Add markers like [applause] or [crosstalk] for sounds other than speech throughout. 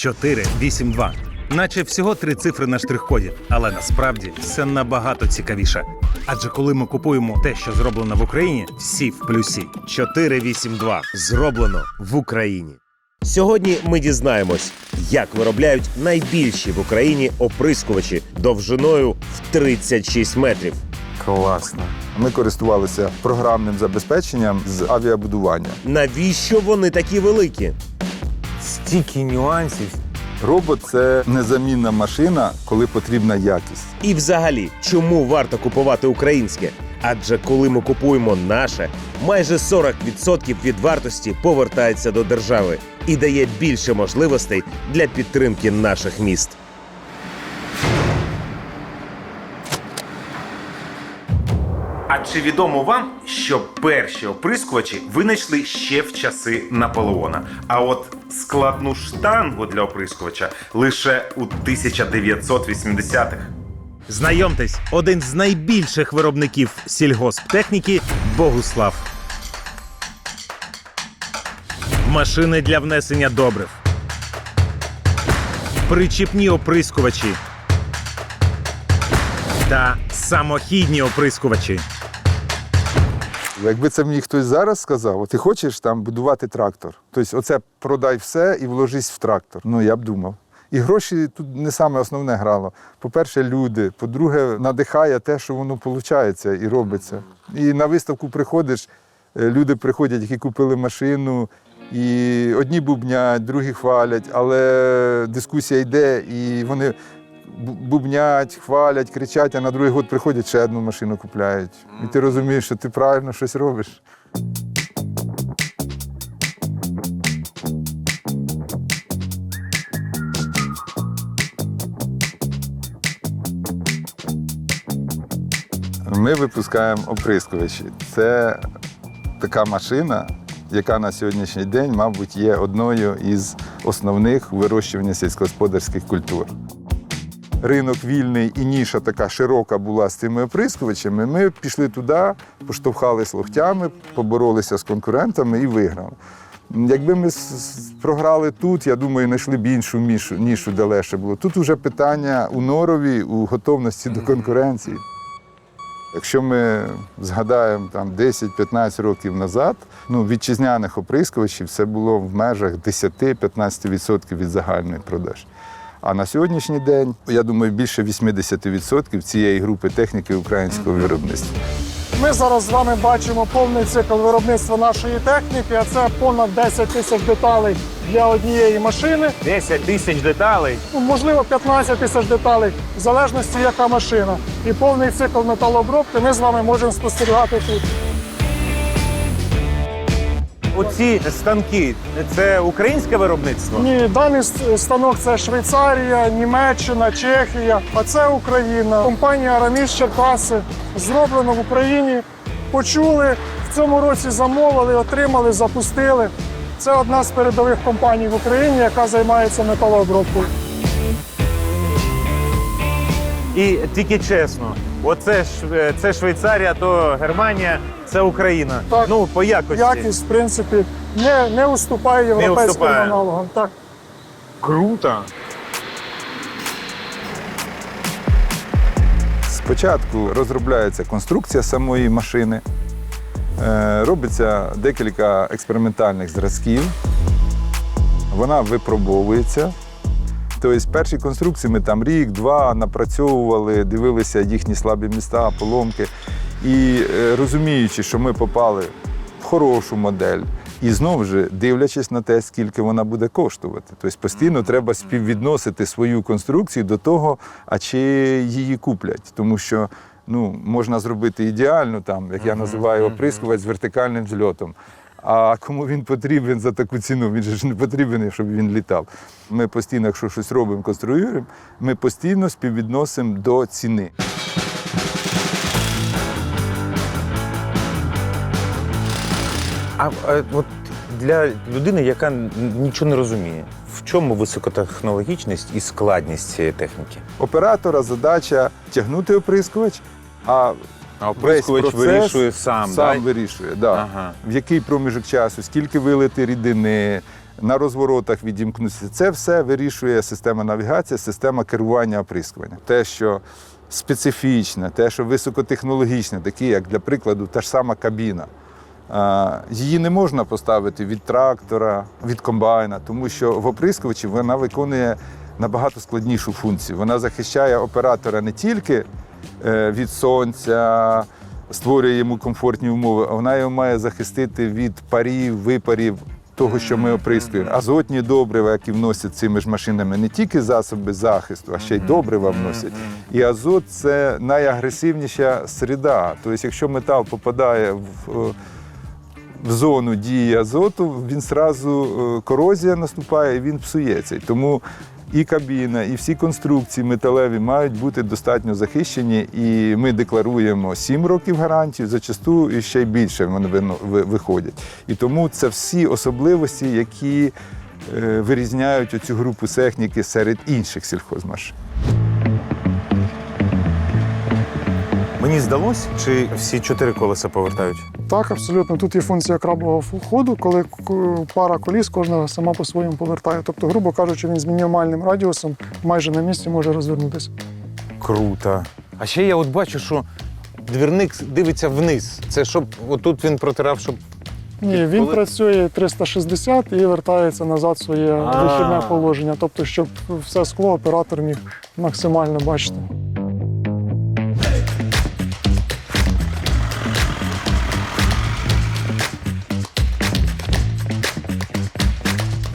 482. Наче всього три цифри на штрих-коді, але насправді все набагато цікавіше. Адже коли ми купуємо те, що зроблено в Україні, всі в плюсі. 482 зроблено в Україні. Сьогодні ми дізнаємось, як виробляють найбільші в Україні оприскувачі довжиною в 36 метрів. Класно. Ми користувалися програмним забезпеченням з авіабудування. Навіщо вони такі великі? Стільки нюансів. Робот це незамінна машина, коли потрібна якість. І взагалі, чому варто купувати українське? Адже коли ми купуємо наше, майже 40% від вартості повертається до держави і дає більше можливостей для підтримки наших міст. Чи відомо вам, що перші оприскувачі винайшли ще в часи Наполеона? А от складну штангу для оприскувача лише у 1980-х. Знайомтесь, один з найбільших виробників сільгосптехніки Богуслав. Машини для внесення добрив. Причіпні оприскувачі. Та самохідні оприскувачі. Якби це мені хтось зараз сказав, ти хочеш там будувати трактор. Тобто, оце продай все і вложись в трактор. Ну я б думав. І гроші тут не саме основне грало. По-перше, люди. По-друге, надихає те, що воно виходить і робиться. І на виставку приходиш, е, люди приходять, які купили машину, і одні бубнять, другі хвалять, але дискусія йде, і вони бубнять, хвалять, кричать, а на другий год приходять ще одну машину купляють. І ти розумієш, що ти правильно щось робиш. Ми випускаємо оприскувачі. Це така машина, яка на сьогоднішній день, мабуть, є одною із основних у вирощуванні сільськогосподарських культур. Ринок вільний і ніша така широка була з цими оприскувачами. Ми пішли туди, поштовхались локтями, поборолися з конкурентами і виграли. Якби ми програли тут, я думаю, знайшли б іншу мішу, нішу, де легше було. Тут вже питання у норові, у готовності до конкуренції. Якщо ми згадаємо там 10-15 років назад, ну вітчизняних оприскувачів це було в межах 10-15% від загальної продажі. А на сьогоднішній день, я думаю, більше 80% цієї групи техніки українського виробництва. Ми зараз з вами бачимо повний цикл виробництва нашої техніки, а це понад 10 тисяч деталей для однієї машини. 10 тисяч деталей. Ну, можливо, 15 тисяч деталей, в залежності яка машина. І повний цикл металообробки ми з вами можемо спостерігати тут. Оці станки це українське виробництво? Ні, даний станок це Швейцарія, Німеччина, Чехія, а це Україна. Компанія Араміс Черкаси зроблено в Україні. Почули в цьому році замовили, отримали, запустили. Це одна з передових компаній в Україні, яка займається металообробкою. І тільки чесно, оце е, це Швейцарія, то Германія, це Україна. Так. Ну по якості. Якість, в принципі, не, не уступає європейським уступає. аналогам. Так. Круто. Спочатку розробляється конструкція самої машини, е, робиться декілька експериментальних зразків, вона випробовується. Тобто перші конструкції ми там рік-два напрацьовували, дивилися їхні слабі міста, поломки. І е, розуміючи, що ми попали в хорошу модель, і знову ж дивлячись на те, скільки вона буде коштувати. Тобто постійно треба співвідносити свою конструкцію до того, а чи її куплять. Тому що ну, можна зробити ідеально, там, як я називаю, оприскувач з вертикальним зльотом. А кому він потрібен за таку ціну? Він же ж не потрібен, щоб він літав. Ми постійно, якщо щось робимо, конструюємо, ми постійно співвідносимо до ціни. А, а от для людини, яка нічого не розуміє, в чому високотехнологічність і складність цієї техніки? Оператора задача тягнути оприскувач, а А весь оприскувач процес вирішує сам, сам да? вирішує. Да. Ага. В який проміжок часу, скільки вилити рідини, на розворотах відімкнутися. Це все вирішує система навігації, система керування оприскування. Те, що специфічне, те, що високотехнологічне, такі, як, для прикладу, та ж сама кабіна. Її не можна поставити від трактора, від комбайна, тому що в оприскувачі вона виконує набагато складнішу функцію. Вона захищає оператора не тільки е, від сонця, створює йому комфортні умови, а вона його має захистити від парів, випарів. Того, що ми оприскуємо, азотні добрива, які вносять цими ж машинами, не тільки засоби захисту, а ще й добрива вносять. І азот це найагресивніша середа. Тобто, якщо метал попадає в е, в зону дії азоту, він зразу е, корозія наступає і він псується. Тому і кабіна, і всі конструкції металеві мають бути достатньо захищені. І ми декларуємо 7 років гарантії, зачасту і ще й більше вони виходять. І тому це всі особливості, які е, вирізняють оцю групу техніки серед інших сільхозмашин. Мені здалось, чи всі чотири колеса повертають? Так, абсолютно. Тут є функція крабового ходу, коли пара коліс кожна сама по-своєму повертає. Тобто, грубо кажучи, він з мінімальним радіусом майже на місці може розвернутися. Круто. А ще я от бачу, що двірник дивиться вниз. Це щоб отут він протирав, щоб. Ні, він Коли- працює 360 і вертається назад в своє вихідне положення. Тобто, щоб все скло оператор міг максимально бачити.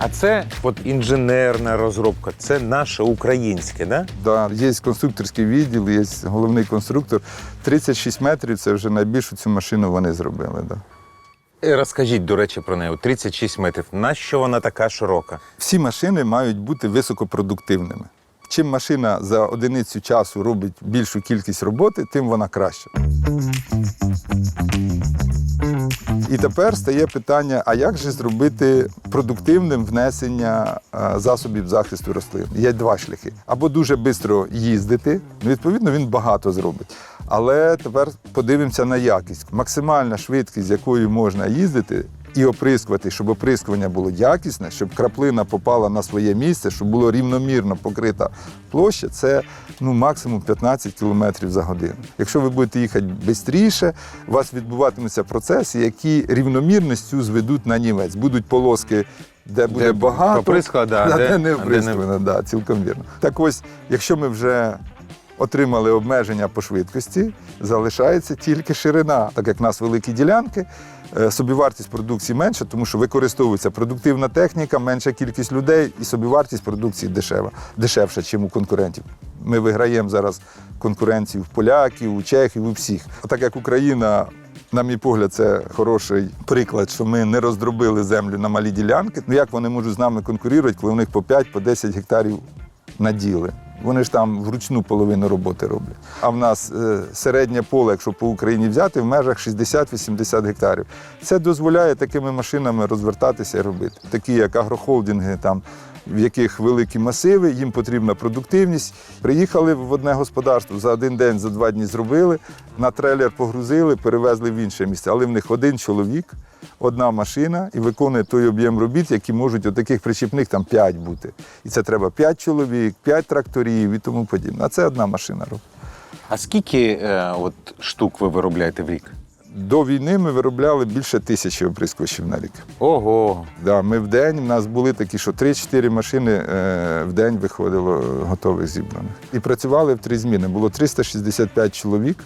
А це от інженерна розробка, це наше українське, да? Да, є конструкторський відділ, є головний конструктор. 36 метрів це вже найбільшу цю машину вони зробили. Да. Е, Розкажіть, до речі, про неї. От 36 метрів. Нащо вона така широка? Всі машини мають бути високопродуктивними. Чим машина за одиницю часу робить більшу кількість роботи, тим вона краща. І тепер стає питання: а як же зробити продуктивним внесення е, засобів захисту рослин? Є два шляхи. Або дуже швидко їздити, ну, відповідно, він багато зробить. Але тепер подивимося на якість. Максимальна швидкість, з якою можна їздити, і оприскувати, щоб оприскування було якісне, щоб краплина попала на своє місце, щоб було рівномірно покрита площа, це ну, максимум 15 км за годину. Якщо ви будете їхати швидше, у вас відбуватимуться процеси, які рівномірністю зведуть на нівець. Будуть полоски, де буде багато, поприскала, да, а де- де не а оприскувано, да, цілком вірно. Так ось, якщо ми вже отримали обмеження по швидкості, залишається тільки ширина. Так як в нас великі ділянки, собівартість продукції менша, тому що використовується продуктивна техніка, менша кількість людей, і собівартість продукції дешева, дешевша, ніж у конкурентів. Ми виграємо зараз конкуренцію в поляків, у чехів, у всіх. А так як Україна. На мій погляд, це хороший приклад, що ми не роздробили землю на малі ділянки. Ну як вони можуть з нами конкурувати, коли у них по 5 по 10 гектарів наділи? Вони ж там вручну половину роботи роблять. А в нас е, середнє поле, якщо по Україні взяти, в межах 60-80 гектарів. Це дозволяє такими машинами розвертатися і робити. Такі як агрохолдинги, там, в яких великі масиви, їм потрібна продуктивність. Приїхали в одне господарство, за один день, за два дні зробили, на трейлер погрузили, перевезли в інше місце. Але в них один чоловік, одна машина і виконує той об'єм робіт, які можуть у таких причіпних там 5 бути. І це треба 5 чоловік, 5 тракторів і тому подібне. А це одна машина робить. А скільки е, от, штук ви виробляєте в рік? До війни ми виробляли більше тисячі оприскувачів на рік. Ого. Да, ми в день, у нас були такі, що 3-4 машини е, в день виходило готових зібраних. І працювали в три зміни. Було 365 чоловік.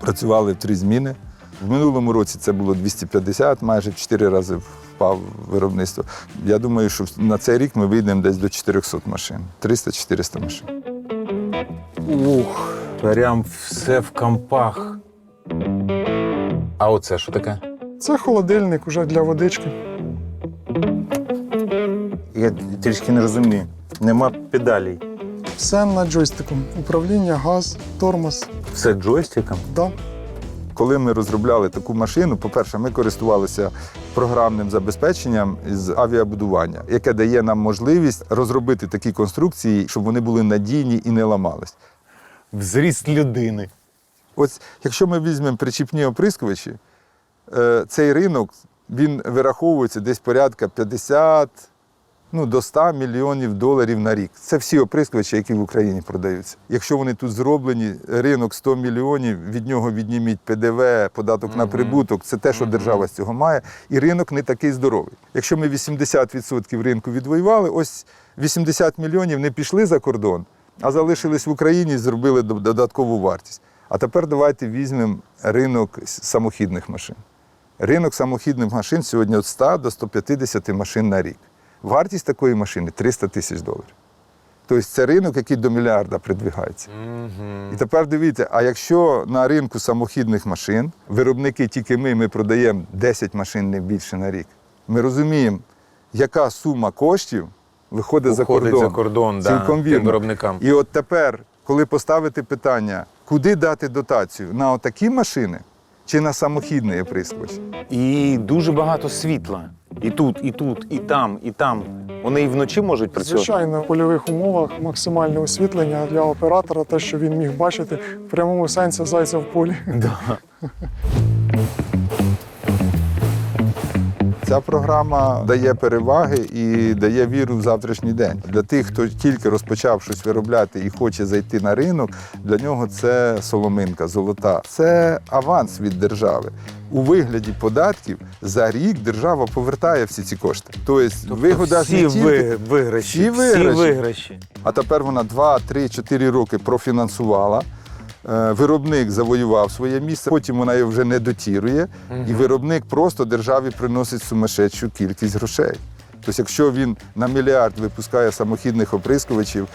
Працювали в три зміни. В минулому році це було 250, майже в 4 рази впав виробництво. Я думаю, що на цей рік ми вийдемо десь до 400 машин. 300-400 машин. Ух, прям все в компах. А оце що таке? Це холодильник уже для водички. Я трішки не розумію. Нема педалей. Все на джойстиком. Управління, газ, тормоз. Все джойстиком. Да. Коли ми розробляли таку машину, по-перше, ми користувалися програмним забезпеченням з авіабудування, яке дає нам можливість розробити такі конструкції, щоб вони були надійні і не ламались. В зріст людини. Ось якщо ми візьмемо причіпні оприскувачі, е, цей ринок він вираховується десь порядка 50 ну, до 100 мільйонів доларів на рік. Це всі оприскувачі, які в Україні продаються. Якщо вони тут зроблені, ринок 100 мільйонів, від нього відніміть ПДВ, податок на прибуток, це те, що держава з цього має, і ринок не такий здоровий. Якщо ми 80% ринку відвоювали, ось 80 мільйонів не пішли за кордон, а залишились в Україні і зробили додаткову вартість. А тепер давайте візьмемо ринок самохідних машин. Ринок самохідних машин сьогодні від 100 до 150 машин на рік. Вартість такої машини 300 тисяч доларів. Тобто це ринок, який до мільярда придвигається. І тепер дивіться, а якщо на ринку самохідних машин виробники тільки ми, ми продаємо 10 машин не більше на рік, ми розуміємо, яка сума коштів виходить за кордон. за кордон, да, вірно. виробникам. І от тепер, коли поставити питання, куди дати дотацію? На отакі машини чи на самохідний прискоч. І дуже багато світла. І тут, і тут, і там, і там. Вони і вночі можуть працювати. Звичайно, в польових умовах максимальне освітлення для оператора, те, що він міг бачити в прямому сенсі зайця в полі. Да. [laughs] Ця програма дає переваги і дає віру в завтрашній день. Для тих, хто тільки розпочав щось виробляти і хоче зайти на ринок, для нього це соломинка, золота. Це аванс від держави. У вигляді податків за рік держава повертає всі ці кошти. Тобто, вигода ж всі не тільки, ви- виграші. всі виграші. виграші. а тепер вона 2, 3, 4 роки профінансувала. Е, Виробник завоював своє місце, потім вона його вже не дотірує, і виробник просто державі приносить сумасшедшу кількість грошей. Тобто, якщо він на мільярд випускає самохідних оприскувачів,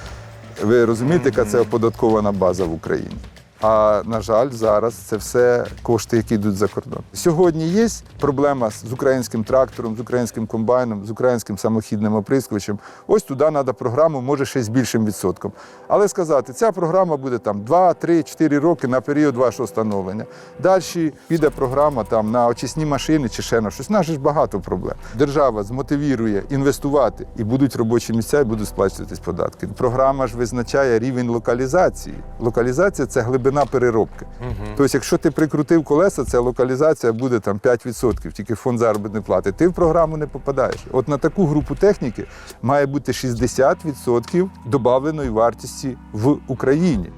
ви розумієте, яка це оподаткована база в Україні? А на жаль, зараз це все кошти, які йдуть за кордон. Сьогодні є проблема з українським трактором, з українським комбайном, з українським самохідним оприскувачем. Ось туди треба програму, може ще з більшим відсотком. Але сказати, ця програма буде там 2, 3, 4 роки на період вашого становлення. Далі піде програма там на очисні машини чи ще на щось. Же ж багато проблем. Держава змотивірує інвестувати і будуть робочі місця, і будуть сплачуватись податки. Програма ж визначає рівень локалізації. Локалізація це глибина переробки. Тобто, якщо ти прикрутив колеса, ця локалізація буде там 5%, тільки фонд заробітної плати. Ти в програму не попадаєш. От на таку групу техніки має бути 60% добавленої вартості в Україні.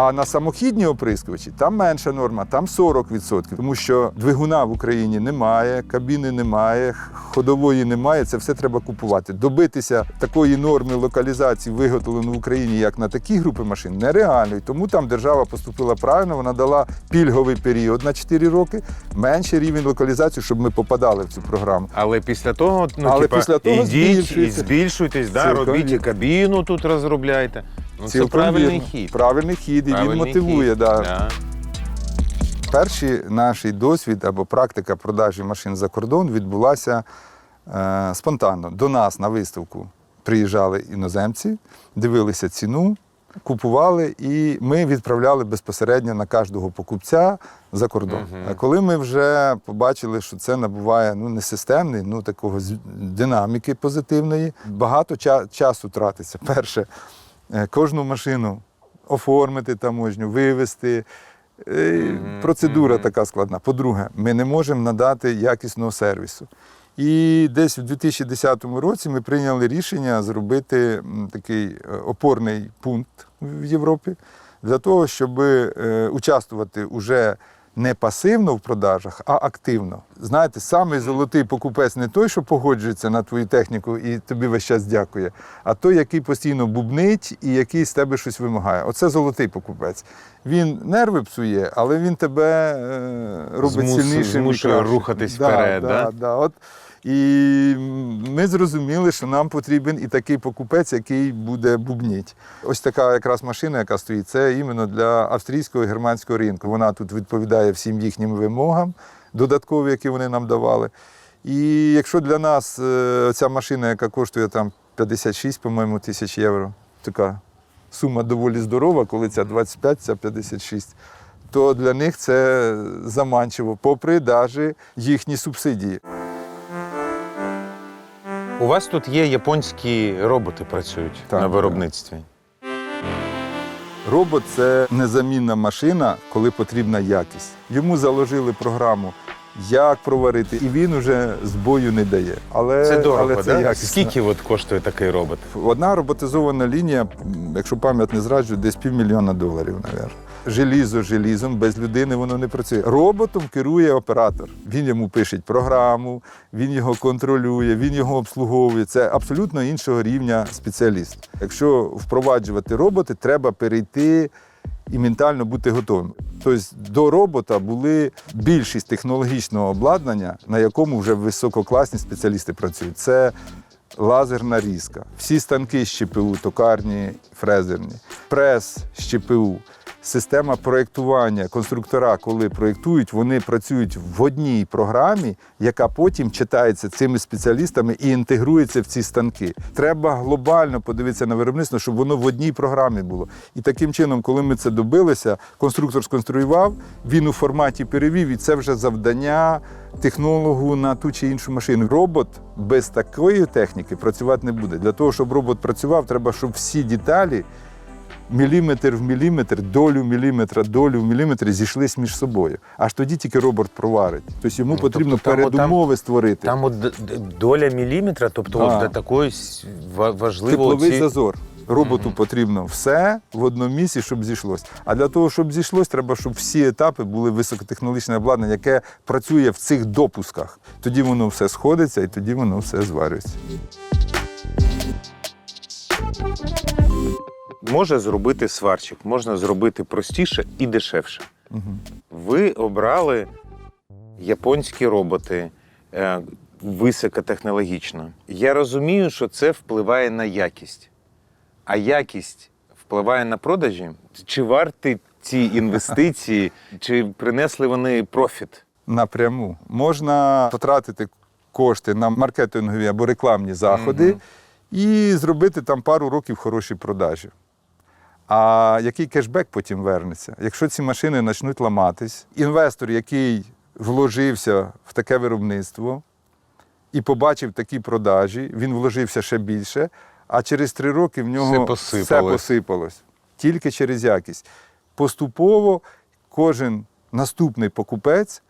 А на самохідні оприскувачі там менша норма, там 40%. Тому що двигуна в Україні немає, кабіни немає, ходової немає. Це все треба купувати. Добитися такої норми локалізації, виготовленої в Україні, як на такі групи машин, нереально. І тому там держава поступила правильно. Вона дала пільговий період на 4 роки, менший рівень локалізації, щоб ми попадали в цю програму. Але після того, ну, Але типа, після того ідіть і збільшуйтесь, да, робіть і кабіну тут розробляйте. Ну, це правильний хід. Правильний хід, і він мотивує. хід. Да. Да. Перший наш досвід або практика продажі машин за кордон відбулася е, спонтанно. До нас на виставку приїжджали іноземці, дивилися ціну, купували, і ми відправляли безпосередньо на кожного покупця за кордон. А коли ми вже побачили, що це набуває ну, не системний, ну такого динаміки позитивної, багато ча- часу тратиться. Перше, кожну машину оформити таможню, вивезти. Е, Процедура така складна. По-друге, ми не можемо надати якісного сервісу. І десь в 2010 році ми прийняли рішення зробити такий е, опорний пункт в Європі для того, щоб е, участвувати уже не пасивно в продажах, а активно. Знаєте, самий золотий покупець не той, що погоджується на твою техніку і тобі весь час дякує, а той, який постійно бубнить і який з тебе щось вимагає. Оце золотий покупець. Він нерви псує, але він тебе е, робить Змус- сильнішим. змушує рухатись рухатись вперед, Да, да? да, от. І ми зрозуміли, що нам потрібен і такий покупець, який буде бубніть. Ось така якраз машина, яка стоїть, це іменно для австрійського і германського ринку. Вона тут відповідає всім їхнім вимогам, додаткові, які вони нам давали. І якщо для нас е, ця машина, яка коштує там 56, по-моєму, тисяч євро, така сума доволі здорова, коли ця 25, ця 56, то для них це заманчиво, попри навіть їхні субсидії. У вас тут є японські роботи працюють Так, на так. виробництві. Робот це незамінна машина, коли потрібна якість. Йому заложили програму, як проварити, і він уже збою не дає. Але Це дорого, але це да? якісно. Скільки от коштує такий робот? Одна роботизована лінія, якщо пам'ять не зраджує, десь півмільйона доларів, мабуть. Желізо желізом, без людини воно не працює. Роботом керує оператор. Він йому пише програму, він його контролює, він його обслуговує. Це абсолютно іншого рівня спеціаліст. Якщо впроваджувати роботи, треба перейти і ментально бути готовим. Тобто до робота були більшість технологічного обладнання, на якому вже висококласні спеціалісти працюють. Це лазерна різка, всі станки з ЧПУ, токарні, фрезерні, прес з ЧПУ, система проєктування. Конструктора, коли проєктують, вони працюють в одній програмі, яка потім читається цими спеціалістами і інтегрується в ці станки. Треба глобально подивитися на виробництво, щоб воно в одній програмі було. І таким чином, коли ми це добилися, конструктор сконструював, він у форматі перевів, і це вже завдання технологу на ту чи іншу машину. Робот без такої техніки працювати не буде. Для того, щоб робот працював, треба, щоб всі деталі. Міліметр в міліметр, долю міліметра, долю в міліметрі зійшлись між собою. Аж тоді тільки робот проварить. Тобто йому Ну, потрібно тобто там передумови створити. Там от доля міліметра, тобто от до такої важливої Тепловий ці- зазор. Роботу потрібно все в одному місці, щоб зійшлось. А для того, щоб зійшлось, треба, щоб всі етапи були високотехнологічне обладнання, яке працює в цих допусках. Тоді воно все сходиться і тоді воно все зварюється. Може зробити сварщик, можна зробити простіше і дешевше. Ви обрали японські роботи е, високотехнологічно. Я розумію, що це впливає на якість. А якість впливає на продажі? Чи варті ці інвестиції, [laughs] чи принесли вони профіт? напряму. Можна потратити кошти на маркетингові або рекламні заходи і зробити там пару років хороші продажі. А який кешбек потім вернеться? Якщо ці машини почнуть ламатись, інвестор, який вложився в таке виробництво і побачив такі продажі, він вложився ще більше, а через три роки в нього Все посипалось. все посипалось. Тільки через якість. Поступово кожен наступний покупець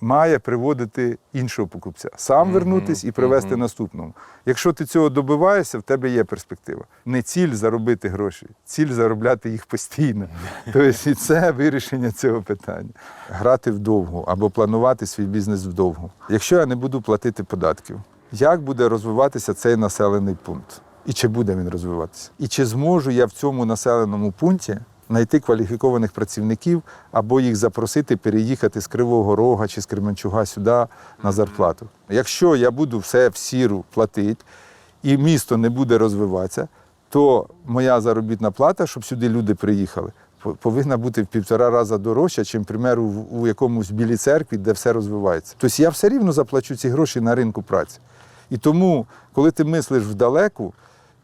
має приводити іншого покупця, сам вернутись і привести наступному. Якщо ти цього добиваєшся, в тебе є перспектива. Не ціль заробити гроші, ціль заробляти їх постійно. [laughs] Тобто і це вирішення цього питання. Грати вдовгу або планувати свій бізнес вдовгу. Якщо я не буду платити податків, як буде розвиватися цей населений пункт? І чи буде він розвиватися? І чи зможу я в цьому населеному пункті знайти кваліфікованих працівників або їх запросити переїхати з Кривого Рога чи з Кременчуга сюди на зарплату? Якщо я буду все в сіру платити і місто не буде розвиватися, то моя заробітна плата, щоб сюди люди приїхали, повинна бути в півтора рази дорожча, ніж, примеру, у якомусь білій церкві, де все розвивається. Тобто я все рівно заплачу ці гроші на ринку праці. І тому, коли ти мислиш вдалеку,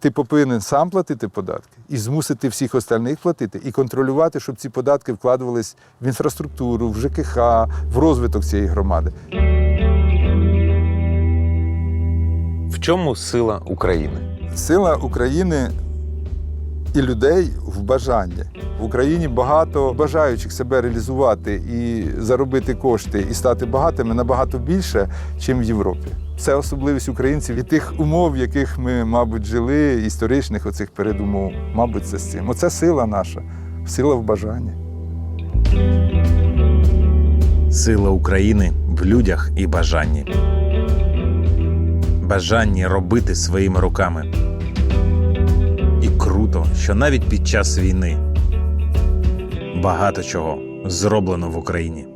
ти повинен сам платити податки і змусити всіх остальних платити, і контролювати, щоб ці податки вкладувались в інфраструктуру, в ЖКХ, в розвиток цієї громади. В чому сила України? Сила України і людей в бажанні. В Україні багато бажаючих себе реалізувати і заробити кошти і стати багатими набагато більше, ніж в Європі. Це особливість українців і тих умов, в яких ми, мабуть, жили, історичних оцих передумов. Мабуть, це з цим. Оце сила наша, сила в бажанні. Сила України в людях і бажанні. Бажанні робити своїми руками. І круто, що навіть під час війни багато чого зроблено в Україні.